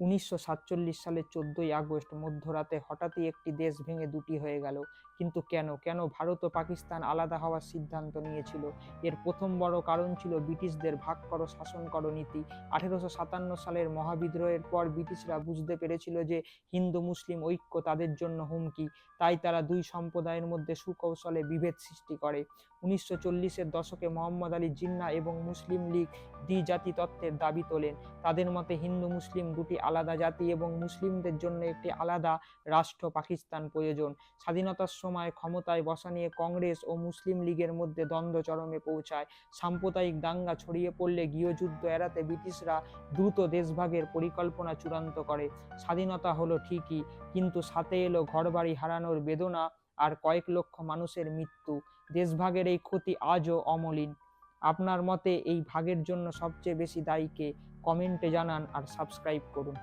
উনিশশো সাতচল্লিশ সালের চোদ্দই আগস্ট মধ্যরাতে হঠাৎই একটি দেশ ভেঙে দুটি হয়ে গেল। কিন্তু কেন? কেন ভারত ও পাকিস্তান আলাদা হওয়ার সিদ্ধান্ত নিয়েছিল? এর প্রথম বড় কারণ ছিল ব্রিটিশদের ভাগ করো শাসন করো নীতি। আঠেরোশো সাতান্ন সালের মহাবিদ্রোহের পর ব্রিটিশরা বুঝতে পেরেছিল যে হিন্দু মুসলিম ঐক্য তাদের জন্য হুমকি। তাই তারা দুই সম্প্রদায়ের মধ্যে সুকৌশলে বিভেদ সৃষ্টি করে। উনিশশো চল্লিশের দশকে মোহাম্মদ আলী জিন্না এবং মুসলিম লীগ দ্বিজাতি তত্ত্বের দাবি তোলেন। তাদের মতে হিন্দু মুসলিম দুটি আলাদা জাতি এবং মুসলিমদের জন্য একটি আলাদা রাষ্ট্র পাকিস্তান প্রয়োজন। স্বাধীনতার সময় ক্ষমতায় বসা নিয়ে কংগ্রেস ও মুসলিম লীগের মধ্যে দ্বন্দ্ব চরমে পৌঁছায়। সাম্প্রদায়িক দাঙ্গা ছড়িয়ে পড়লে গৃহযুদ্ধ এড়াতে ব্রিটিশরা দ্রুত দেশভাগের পরিকল্পনা চূড়ান্ত করে। স্বাধীনতা হলো ঠিকই, কিন্তু সাথে এলো ঘরবাড়ি হারানোর বেদনা আর কয়েক লক্ষ মানুষের মৃত্যু। দেশভাগের এই ক্ষতি আজও অমলিন। আপনার মতে এই ভাগের জন্য সবচেয়ে বেশি দায়ীকে কমেন্টে জানান আর সাবস্ক্রাইব করুন।